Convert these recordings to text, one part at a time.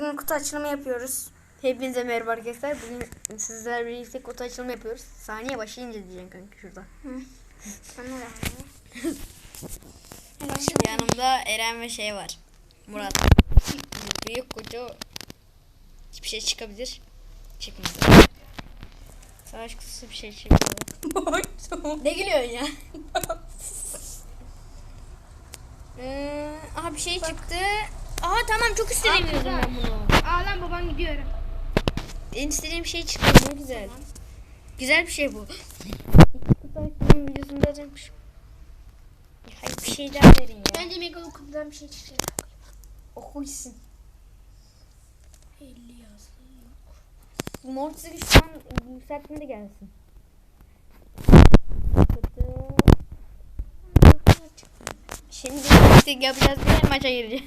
Bugün kutu açılımı yapıyoruz. Hepinize merhaba arkadaşlar. Bugün sizlerle birlikte kutu açılımı yapıyoruz. Saniye başlayınca diyeceksin kanka şurada. Bana da. Yanımda Eren ve şey var. Murat. Büyük kutu hiçbir şey çıkabilir. Çıkmadı. Savaş kutusu bir şey çıkmadı. ne gülüyorsun ya? ee, aha bir şey çıktı. Aha tamam çok istediğim ben bunu. Aa lan baban gidiyorum. En istediğim şey çıktı. Ne güzel. Güzel bir şey bu. Kutu açmanın videosunu da atacakmış. Hayır bir şey daha verin ya. Bence mega okuldan bir şey çıkacak. Oku gitsin. 50 yazdı. Mortis'i şu an yükseltmede gelsin. Kutu. Şimdi bir yapacağız bir maça gireceğiz.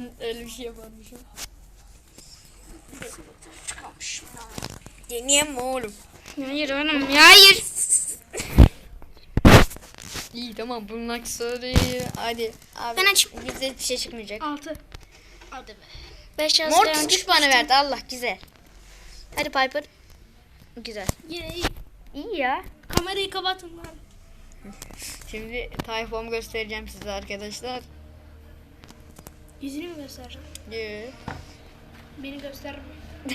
Öyle bir şey yaparmışım. Deneyem mi oğlum? Hayır oğlum hayır. İyi tamam bunun aksörü. Hadi. Abi, Ben açayım. Güzel bir şey çıkmayacak. 6. Hadi be. 5 yazdı. Mortis 3 puanı verdi Allah güzel. Hadi Piper. Güzel. Yine iyi. İyi ya. Kamerayı kapatın lan. Şimdi Tayfom göstereceğim size arkadaşlar. Yüzünü mü göstereceğim? Yeah. Beni gösterme.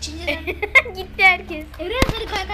Çince'den. Gitti herkes. Eren kalk kalk.